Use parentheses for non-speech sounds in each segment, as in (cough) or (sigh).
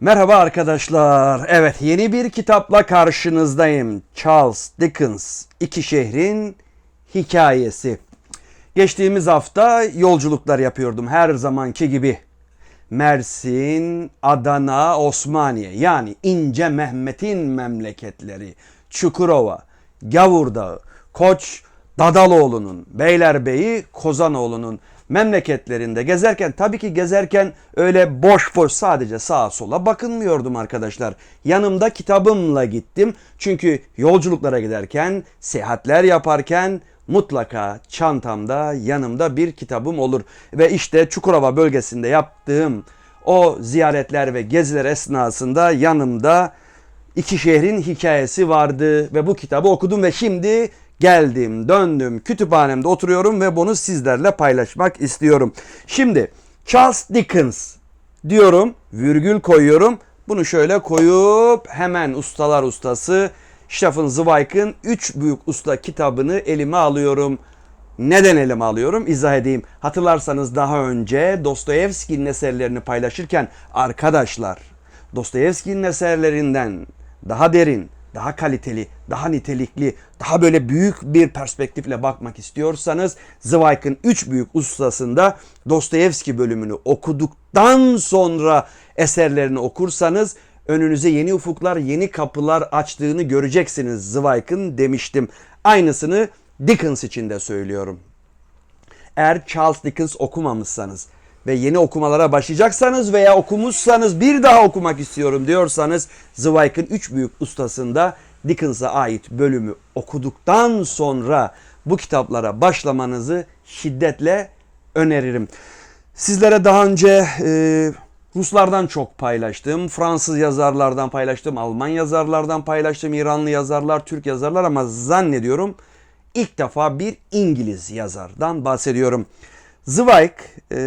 Merhaba arkadaşlar. Evet yeni bir kitapla karşınızdayım. Charles Dickens İki Şehrin Hikayesi. Geçtiğimiz hafta yolculuklar yapıyordum her zamanki gibi. Mersin, Adana, Osmaniye yani İnce Mehmet'in memleketleri. Çukurova, Gavur Dağı, Koç Dadaloğlu'nun, Beylerbeyi Kozanoğlu'nun memleketlerinde gezerken tabii ki gezerken öyle boş boş sadece sağa sola bakınmıyordum arkadaşlar. Yanımda kitabımla gittim. Çünkü yolculuklara giderken, seyahatler yaparken mutlaka çantamda yanımda bir kitabım olur. Ve işte Çukurova bölgesinde yaptığım o ziyaretler ve geziler esnasında yanımda iki şehrin hikayesi vardı ve bu kitabı okudum ve şimdi geldim, döndüm, kütüphanemde oturuyorum ve bunu sizlerle paylaşmak istiyorum. Şimdi Charles Dickens diyorum, virgül koyuyorum. Bunu şöyle koyup hemen ustalar ustası Stephen Zweig'ın 3 büyük usta kitabını elime alıyorum. Neden elime alıyorum? İzah edeyim. Hatırlarsanız daha önce Dostoyevski'nin eserlerini paylaşırken arkadaşlar Dostoyevski'nin eserlerinden daha derin, daha kaliteli, daha nitelikli, daha böyle büyük bir perspektifle bakmak istiyorsanız Zweig'ın 3 büyük ustasında Dostoyevski bölümünü okuduktan sonra eserlerini okursanız önünüze yeni ufuklar, yeni kapılar açtığını göreceksiniz Zweig'ın demiştim. Aynısını Dickens için de söylüyorum. Eğer Charles Dickens okumamışsanız ve yeni okumalara başlayacaksanız veya okumuşsanız bir daha okumak istiyorum diyorsanız Zweig'ın 3 büyük ustasında Dickens'a ait bölümü okuduktan sonra bu kitaplara başlamanızı şiddetle öneririm. Sizlere daha önce e, Ruslardan çok paylaştım, Fransız yazarlardan paylaştım, Alman yazarlardan paylaştım, İranlı yazarlar, Türk yazarlar ama zannediyorum ilk defa bir İngiliz yazardan bahsediyorum. Zweig e,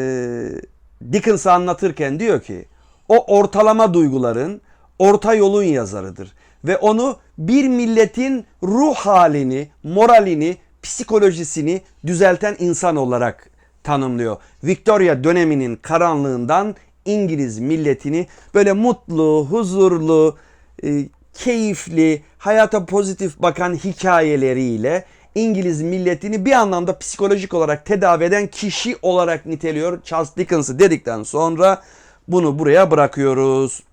Dickens'ı anlatırken diyor ki o ortalama duyguların orta yolun yazarıdır ve onu bir milletin ruh halini, moralini, psikolojisini düzelten insan olarak tanımlıyor. Victoria döneminin karanlığından İngiliz milletini böyle mutlu, huzurlu, e, keyifli, hayata pozitif bakan hikayeleriyle İngiliz milletini bir anlamda psikolojik olarak tedavi eden kişi olarak niteliyor. Charles Dickens'ı dedikten sonra bunu buraya bırakıyoruz.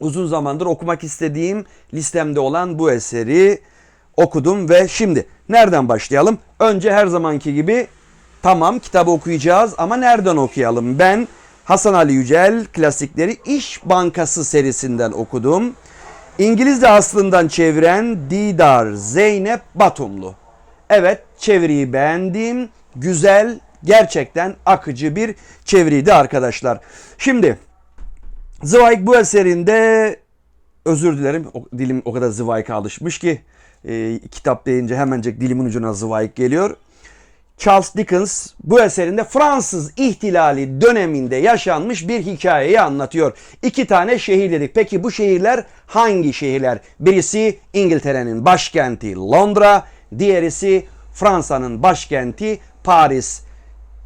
Uzun zamandır okumak istediğim listemde olan bu eseri okudum ve şimdi nereden başlayalım? Önce her zamanki gibi tamam kitabı okuyacağız ama nereden okuyalım? Ben Hasan Ali Yücel klasikleri İş Bankası serisinden okudum. İngilizce aslından çeviren Didar Zeynep Batumlu. Evet çeviriyi beğendim. Güzel, gerçekten akıcı bir çeviriydi arkadaşlar. Şimdi Zweig bu eserinde özür dilerim o, dilim o kadar Zweig'a alışmış ki e, kitap deyince hemencek dilimin ucuna Zweig geliyor. Charles Dickens bu eserinde Fransız ihtilali döneminde yaşanmış bir hikayeyi anlatıyor. İki tane şehir dedik. Peki bu şehirler hangi şehirler? Birisi İngiltere'nin başkenti Londra, diğerisi Fransa'nın başkenti Paris.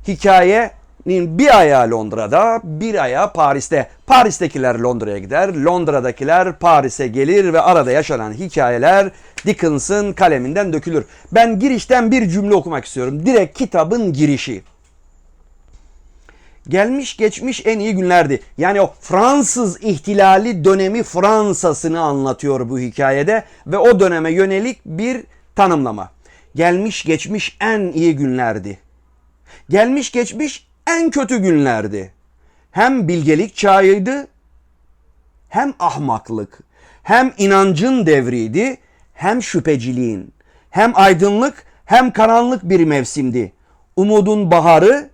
Hikayenin bir ayağı Londra'da, bir ayağı Paris'te. Paris'tekiler Londra'ya gider, Londra'dakiler Paris'e gelir ve arada yaşanan hikayeler Dickens'ın kaleminden dökülür. Ben girişten bir cümle okumak istiyorum. Direkt kitabın girişi. Gelmiş geçmiş en iyi günlerdi. Yani o Fransız ihtilali dönemi Fransa'sını anlatıyor bu hikayede ve o döneme yönelik bir tanımlama. Gelmiş geçmiş en iyi günlerdi. Gelmiş geçmiş en kötü günlerdi. Hem bilgelik çağıydı, hem ahmaklık, hem inancın devriydi, hem şüpheciliğin, hem aydınlık, hem karanlık bir mevsimdi. Umudun baharı,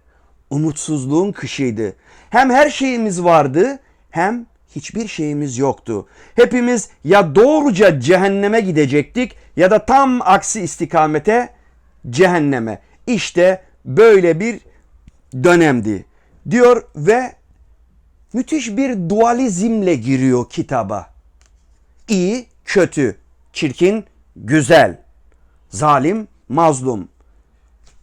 umutsuzluğun kışıydı. Hem her şeyimiz vardı, hem hiçbir şeyimiz yoktu. Hepimiz ya doğruca cehenneme gidecektik ya da tam aksi istikamete cehenneme. İşte böyle bir dönemdi diyor ve müthiş bir dualizmle giriyor kitaba. İyi, kötü, çirkin, güzel, zalim, mazlum.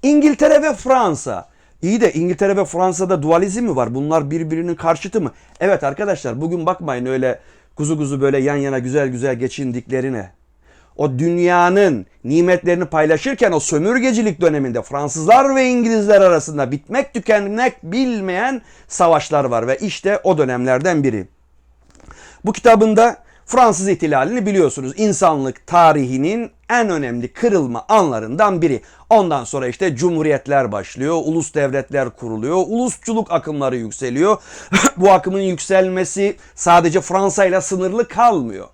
İngiltere ve Fransa İyi de İngiltere ve Fransa'da dualizm mi var? Bunlar birbirinin karşıtı mı? Evet arkadaşlar bugün bakmayın öyle kuzu kuzu böyle yan yana güzel güzel geçindiklerine. O dünyanın nimetlerini paylaşırken o sömürgecilik döneminde Fransızlar ve İngilizler arasında bitmek tükenmek bilmeyen savaşlar var ve işte o dönemlerden biri. Bu kitabında Fransız ihtilalini biliyorsunuz. İnsanlık tarihinin en önemli kırılma anlarından biri. Ondan sonra işte cumhuriyetler başlıyor, ulus devletler kuruluyor, ulusçuluk akımları yükseliyor. (laughs) Bu akımın yükselmesi sadece Fransa ile sınırlı kalmıyor.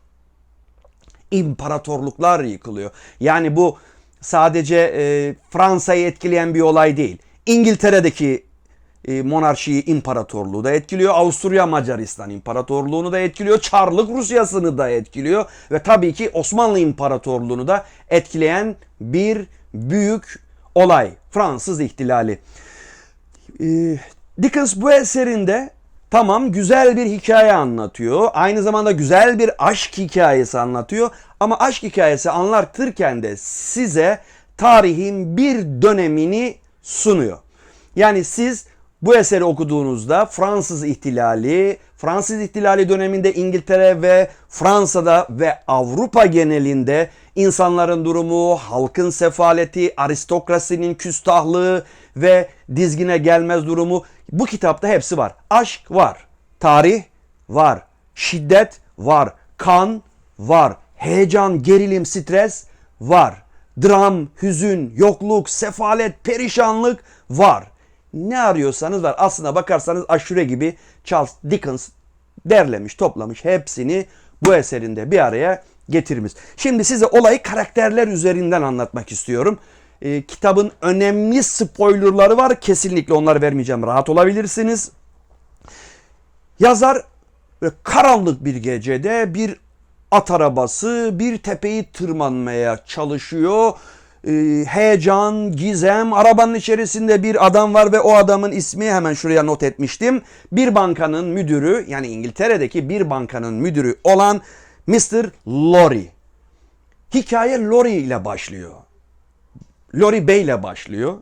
İmparatorluklar yıkılıyor. Yani bu sadece e, Fransa'yı etkileyen bir olay değil. İngiltere'deki e, monarşiyi, imparatorluğu da etkiliyor. Avusturya Macaristan İmparatorluğunu da etkiliyor. Çarlık Rusyası'nı da etkiliyor. Ve tabii ki Osmanlı İmparatorluğunu da etkileyen bir büyük olay. Fransız ihtilali. E, Dickens bu eserinde tamam güzel bir hikaye anlatıyor. Aynı zamanda güzel bir aşk hikayesi anlatıyor. Ama aşk hikayesi anlatırken de size tarihin bir dönemini sunuyor. Yani siz bu eseri okuduğunuzda Fransız ihtilali, Fransız ihtilali döneminde İngiltere ve Fransa'da ve Avrupa genelinde insanların durumu, halkın sefaleti, aristokrasinin küstahlığı ve dizgine gelmez durumu bu kitapta hepsi var. Aşk var, tarih var, şiddet var, kan var, heyecan, gerilim, stres var. Dram, hüzün, yokluk, sefalet, perişanlık var ne arıyorsanız var. Aslına bakarsanız aşure gibi Charles Dickens derlemiş, toplamış hepsini bu eserinde bir araya getirmiş. Şimdi size olayı karakterler üzerinden anlatmak istiyorum. Ee, kitabın önemli spoilerları var. Kesinlikle onları vermeyeceğim. Rahat olabilirsiniz. Yazar karanlık bir gecede bir at arabası bir tepeyi tırmanmaya çalışıyor ee, heyecan, gizem. Arabanın içerisinde bir adam var ve o adamın ismi hemen şuraya not etmiştim. Bir bankanın müdürü yani İngiltere'deki bir bankanın müdürü olan Mr. Lorry. Hikaye Lorry ile başlıyor. Lorry Bey ile başlıyor.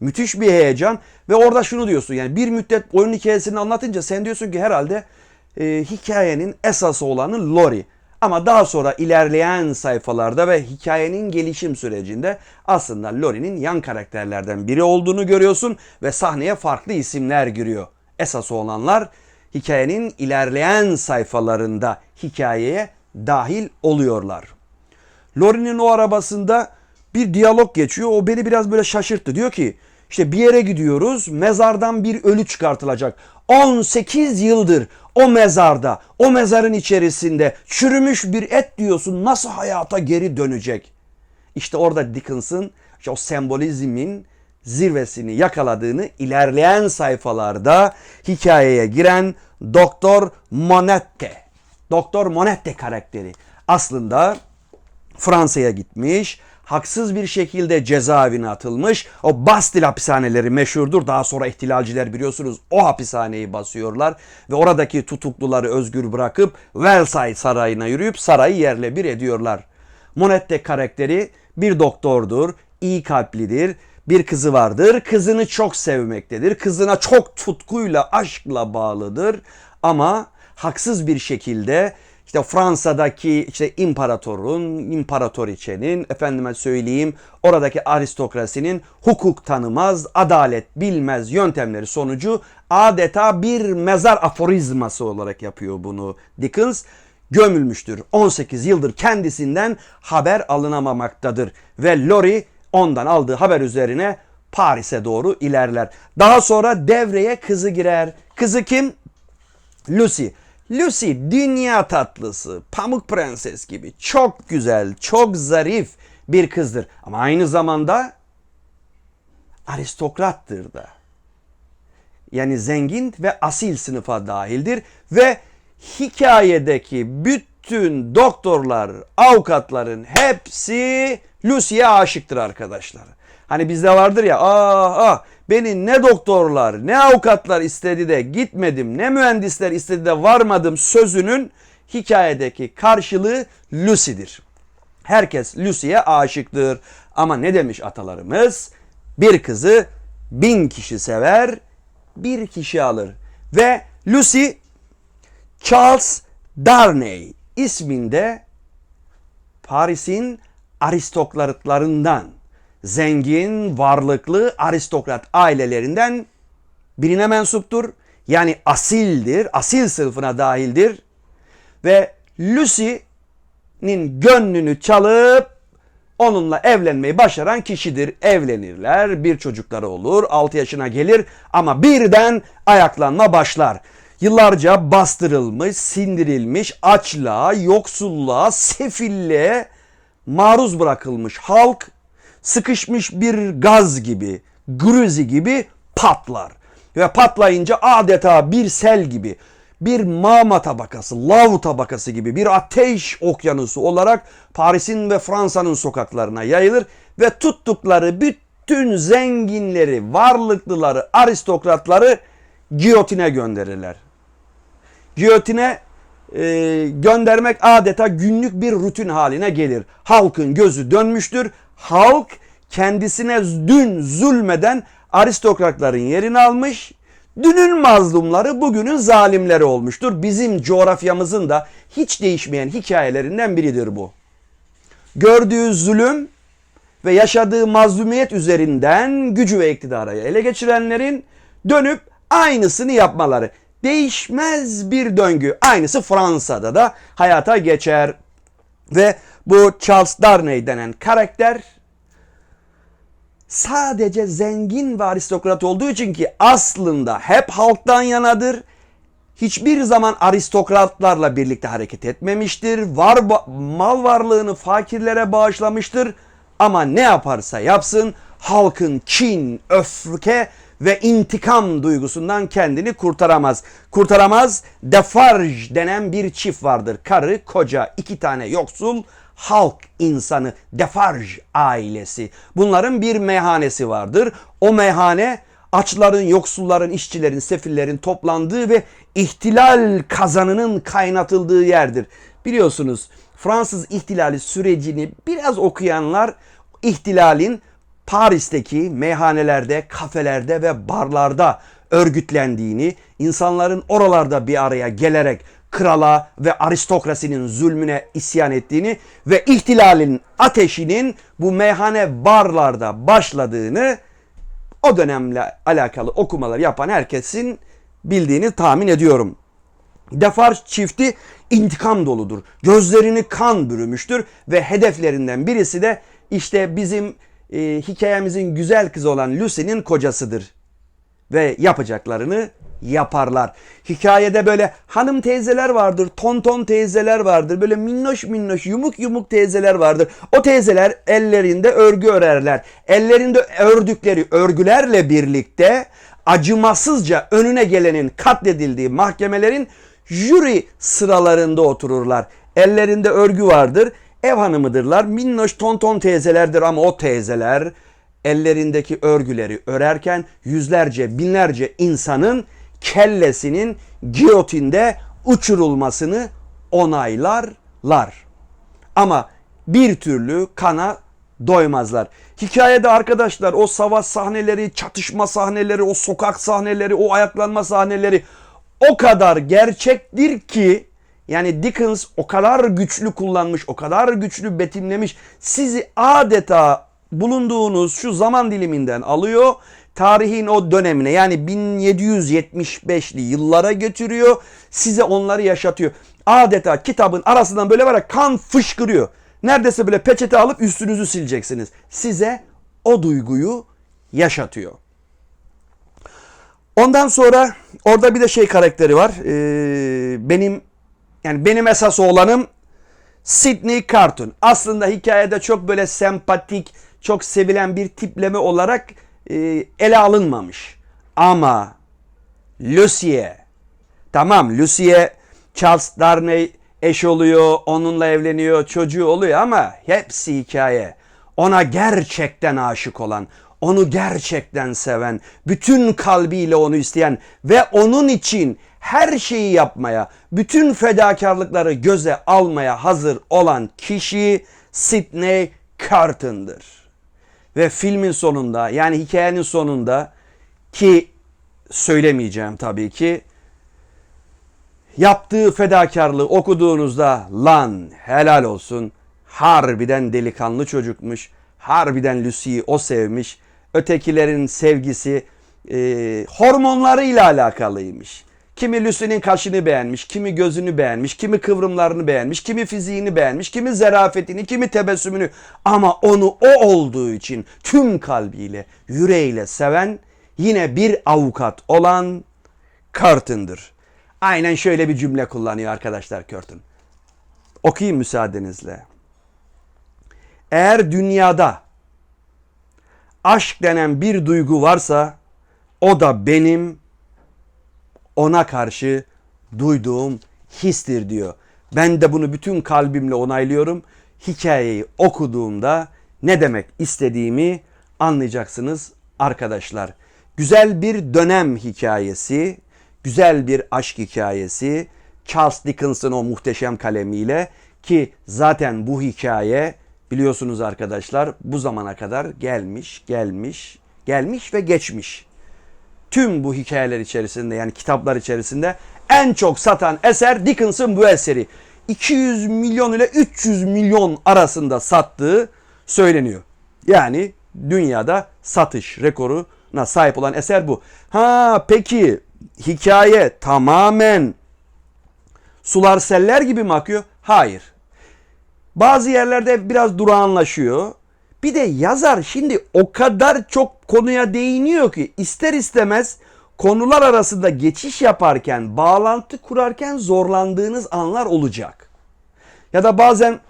Müthiş bir heyecan ve orada şunu diyorsun yani bir müddet oyun hikayesini anlatınca sen diyorsun ki herhalde e, hikayenin esası olanı Lori. Ama daha sonra ilerleyen sayfalarda ve hikayenin gelişim sürecinde aslında Lori'nin yan karakterlerden biri olduğunu görüyorsun ve sahneye farklı isimler giriyor. Esas olanlar hikayenin ilerleyen sayfalarında hikayeye dahil oluyorlar. Lori'nin o arabasında bir diyalog geçiyor. O beni biraz böyle şaşırttı. Diyor ki işte bir yere gidiyoruz mezardan bir ölü çıkartılacak. 18 yıldır o mezarda, o mezarın içerisinde çürümüş bir et diyorsun nasıl hayata geri dönecek? İşte orada Dickens'ın işte o sembolizmin zirvesini yakaladığını ilerleyen sayfalarda hikayeye giren Doktor Monette. Doktor Monette karakteri aslında Fransa'ya gitmiş haksız bir şekilde cezaevine atılmış. O Bastil hapishaneleri meşhurdur. Daha sonra ihtilalciler biliyorsunuz o hapishaneyi basıyorlar ve oradaki tutukluları özgür bırakıp Versailles sarayına yürüyüp sarayı yerle bir ediyorlar. Monette karakteri bir doktordur, iyi kalplidir, bir kızı vardır. Kızını çok sevmektedir. Kızına çok tutkuyla, aşkla bağlıdır. Ama haksız bir şekilde işte Fransa'daki işte imparatorun, imparatoriçenin, efendime söyleyeyim oradaki aristokrasinin hukuk tanımaz, adalet bilmez yöntemleri sonucu adeta bir mezar aforizması olarak yapıyor bunu Dickens. Gömülmüştür. 18 yıldır kendisinden haber alınamamaktadır. Ve Lori ondan aldığı haber üzerine Paris'e doğru ilerler. Daha sonra devreye kızı girer. Kızı kim? Lucy. Lucy dünya tatlısı, pamuk prenses gibi çok güzel, çok zarif bir kızdır. Ama aynı zamanda aristokrattır da. Yani zengin ve asil sınıfa dahildir ve hikayedeki bütün doktorlar, avukatların hepsi Lucy'ye aşıktır arkadaşlar. Hani bizde vardır ya ah ah beni ne doktorlar ne avukatlar istedi de gitmedim ne mühendisler istedi de varmadım sözünün hikayedeki karşılığı Lucy'dir. Herkes Lucy'ye aşıktır. Ama ne demiş atalarımız? Bir kızı bin kişi sever, bir kişi alır. Ve Lucy Charles Darnay isminde Paris'in aristokratlarından, zengin, varlıklı aristokrat ailelerinden birine mensuptur. Yani asildir, asil sınıfına dahildir. Ve Lucy'nin gönlünü çalıp onunla evlenmeyi başaran kişidir. Evlenirler, bir çocukları olur, 6 yaşına gelir ama birden ayaklanma başlar. Yıllarca bastırılmış, sindirilmiş, açlığa, yoksulluğa, sefilliğe maruz bırakılmış halk sıkışmış bir gaz gibi, gruzi gibi patlar. Ve patlayınca adeta bir sel gibi, bir mağma tabakası, lav tabakası gibi bir ateş okyanusu olarak Paris'in ve Fransa'nın sokaklarına yayılır ve tuttukları bütün zenginleri, varlıklıları, aristokratları giyotine gönderirler. Giyotine e, göndermek adeta günlük bir rutin haline gelir. Halkın gözü dönmüştür. Halk kendisine dün zulmeden aristokratların yerini almış. Dünün mazlumları bugünün zalimleri olmuştur. Bizim coğrafyamızın da hiç değişmeyen hikayelerinden biridir bu. Gördüğü zulüm ve yaşadığı mazlumiyet üzerinden gücü ve iktidarı ele geçirenlerin dönüp aynısını yapmaları. Değişmez bir döngü. Aynısı Fransa'da da hayata geçer. Ve bu Charles Darnay denen karakter sadece zengin ve aristokrat olduğu için ki aslında hep halktan yanadır. Hiçbir zaman aristokratlarla birlikte hareket etmemiştir. Var mal varlığını fakirlere bağışlamıştır. Ama ne yaparsa yapsın halkın kin, öfke ve intikam duygusundan kendini kurtaramaz. Kurtaramaz. Defarge denen bir çift vardır. Karı, koca, iki tane yoksul halk insanı Defarge ailesi. Bunların bir meyhanesi vardır. O meyhane açların, yoksulların, işçilerin, sefillerin toplandığı ve ihtilal kazanının kaynatıldığı yerdir. Biliyorsunuz Fransız ihtilali sürecini biraz okuyanlar ihtilalin Paris'teki meyhanelerde, kafelerde ve barlarda örgütlendiğini, insanların oralarda bir araya gelerek krala ve aristokrasinin zulmüne isyan ettiğini ve ihtilalin ateşinin bu meyhane barlarda başladığını o dönemle alakalı okumalar yapan herkesin bildiğini tahmin ediyorum. Defar çifti intikam doludur. Gözlerini kan bürümüştür ve hedeflerinden birisi de işte bizim e, hikayemizin güzel kızı olan Lucy'nin kocasıdır. Ve yapacaklarını yaparlar. Hikayede böyle hanım teyzeler vardır, tonton teyzeler vardır, böyle minnoş minnoş yumuk yumuk teyzeler vardır. O teyzeler ellerinde örgü örerler. Ellerinde ördükleri örgülerle birlikte acımasızca önüne gelenin katledildiği mahkemelerin jüri sıralarında otururlar. Ellerinde örgü vardır. Ev hanımıdırlar. Minnoş tonton teyzelerdir ama o teyzeler ellerindeki örgüleri örerken yüzlerce binlerce insanın kellesinin giyotinde uçurulmasını onaylarlar. Ama bir türlü kana doymazlar. Hikayede arkadaşlar o savaş sahneleri, çatışma sahneleri, o sokak sahneleri, o ayaklanma sahneleri o kadar gerçektir ki yani Dickens o kadar güçlü kullanmış, o kadar güçlü betimlemiş. Sizi adeta bulunduğunuz şu zaman diliminden alıyor. Tarihin o dönemine yani 1775'li yıllara götürüyor. Size onları yaşatıyor. Adeta kitabın arasından böyle var ya kan fışkırıyor. Neredeyse böyle peçete alıp üstünüzü sileceksiniz. Size o duyguyu yaşatıyor. Ondan sonra orada bir de şey karakteri var. Ee, benim yani benim esas oğlanım Sidney Carton. Aslında hikayede çok böyle sempatik, çok sevilen bir tipleme olarak ele alınmamış. Ama Lucy'e tamam Lucy'e Charles Darnay eş oluyor, onunla evleniyor, çocuğu oluyor ama hepsi hikaye. Ona gerçekten aşık olan, onu gerçekten seven, bütün kalbiyle onu isteyen ve onun için her şeyi yapmaya, bütün fedakarlıkları göze almaya hazır olan kişi Sidney Carton'dır. Ve filmin sonunda yani hikayenin sonunda Ki söylemeyeceğim tabii ki. Yaptığı fedakarlığı okuduğunuzda lan helal olsun. Harbiden delikanlı çocukmuş. Harbiden Lucy'yi o sevmiş. Ötekilerin sevgisi e, hormonlarıyla alakalıymış. Kimi Lucy'nin kaşını beğenmiş, kimi gözünü beğenmiş, kimi kıvrımlarını beğenmiş, kimi fiziğini beğenmiş, kimi zerafetini, kimi tebessümünü. Ama onu o olduğu için tüm kalbiyle, yüreğiyle seven yine bir avukat olan Curtin'dir. Aynen şöyle bir cümle kullanıyor arkadaşlar Curtin. Okuyayım müsaadenizle. Eğer dünyada aşk denen bir duygu varsa o da benim ona karşı duyduğum histir diyor. Ben de bunu bütün kalbimle onaylıyorum. Hikayeyi okuduğumda ne demek istediğimi anlayacaksınız arkadaşlar. Güzel bir dönem hikayesi, güzel bir aşk hikayesi. Charles Dickens'ın o muhteşem kalemiyle ki zaten bu hikaye biliyorsunuz arkadaşlar bu zamana kadar gelmiş, gelmiş, gelmiş ve geçmiş tüm bu hikayeler içerisinde yani kitaplar içerisinde en çok satan eser Dickens'ın bu eseri. 200 milyon ile 300 milyon arasında sattığı söyleniyor. Yani dünyada satış rekoruna sahip olan eser bu. Ha peki hikaye tamamen sular seller gibi mi akıyor? Hayır. Bazı yerlerde biraz durağanlaşıyor. Bir de yazar şimdi o kadar çok konuya değiniyor ki ister istemez konular arasında geçiş yaparken, bağlantı kurarken zorlandığınız anlar olacak. Ya da bazen "Cık,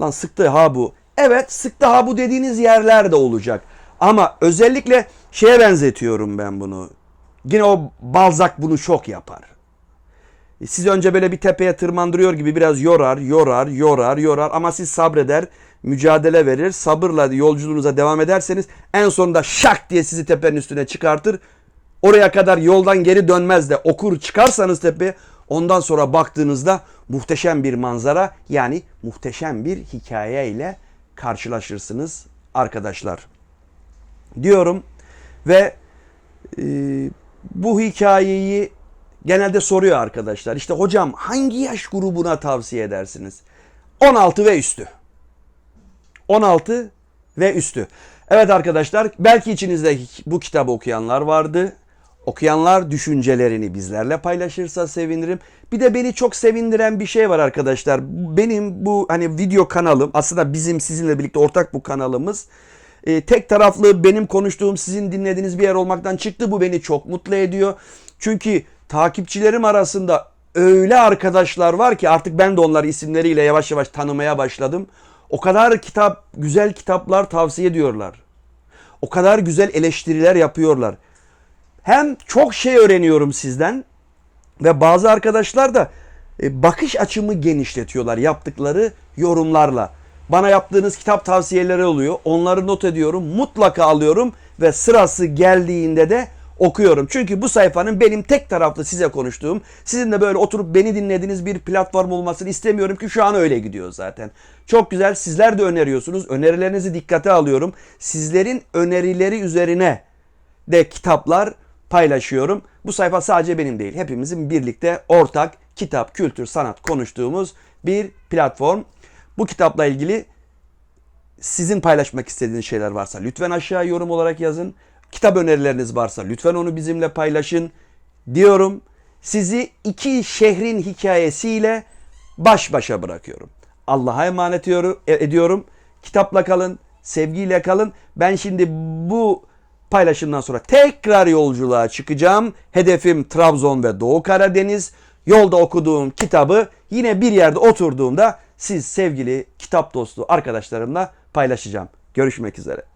lan sıktı ha bu. Evet sıktı ha bu dediğiniz yerler de olacak. Ama özellikle şeye benzetiyorum ben bunu. Yine o Balzac bunu çok yapar. Siz önce böyle bir tepeye tırmandırıyor gibi biraz yorar, yorar, yorar, yorar ama siz sabreder, mücadele verir, sabırla yolculuğunuza devam ederseniz en sonunda şak diye sizi tepenin üstüne çıkartır. Oraya kadar yoldan geri dönmez de okur çıkarsanız tepeye ondan sonra baktığınızda muhteşem bir manzara yani muhteşem bir hikaye ile karşılaşırsınız arkadaşlar. Diyorum ve e, bu hikayeyi genelde soruyor arkadaşlar. İşte hocam hangi yaş grubuna tavsiye edersiniz? 16 ve üstü. 16 ve üstü. Evet arkadaşlar belki içinizde bu kitabı okuyanlar vardı. Okuyanlar düşüncelerini bizlerle paylaşırsa sevinirim. Bir de beni çok sevindiren bir şey var arkadaşlar. Benim bu hani video kanalım aslında bizim sizinle birlikte ortak bu kanalımız. Ee, tek taraflı benim konuştuğum sizin dinlediğiniz bir yer olmaktan çıktı. Bu beni çok mutlu ediyor. Çünkü takipçilerim arasında öyle arkadaşlar var ki artık ben de onları isimleriyle yavaş yavaş tanımaya başladım. O kadar kitap, güzel kitaplar tavsiye ediyorlar. O kadar güzel eleştiriler yapıyorlar. Hem çok şey öğreniyorum sizden ve bazı arkadaşlar da e, bakış açımı genişletiyorlar yaptıkları yorumlarla. Bana yaptığınız kitap tavsiyeleri oluyor. Onları not ediyorum. Mutlaka alıyorum ve sırası geldiğinde de okuyorum. Çünkü bu sayfanın benim tek taraflı size konuştuğum, sizin de böyle oturup beni dinlediğiniz bir platform olmasını istemiyorum ki şu an öyle gidiyor zaten. Çok güzel sizler de öneriyorsunuz. Önerilerinizi dikkate alıyorum. Sizlerin önerileri üzerine de kitaplar paylaşıyorum. Bu sayfa sadece benim değil. Hepimizin birlikte ortak kitap, kültür, sanat konuştuğumuz bir platform. Bu kitapla ilgili sizin paylaşmak istediğiniz şeyler varsa lütfen aşağı yorum olarak yazın. Kitap önerileriniz varsa lütfen onu bizimle paylaşın diyorum. Sizi iki şehrin hikayesiyle baş başa bırakıyorum. Allah'a emanet ediyorum. Kitapla kalın, sevgiyle kalın. Ben şimdi bu paylaşımdan sonra tekrar yolculuğa çıkacağım. Hedefim Trabzon ve Doğu Karadeniz. Yolda okuduğum kitabı yine bir yerde oturduğumda siz sevgili kitap dostu arkadaşlarımla paylaşacağım. Görüşmek üzere.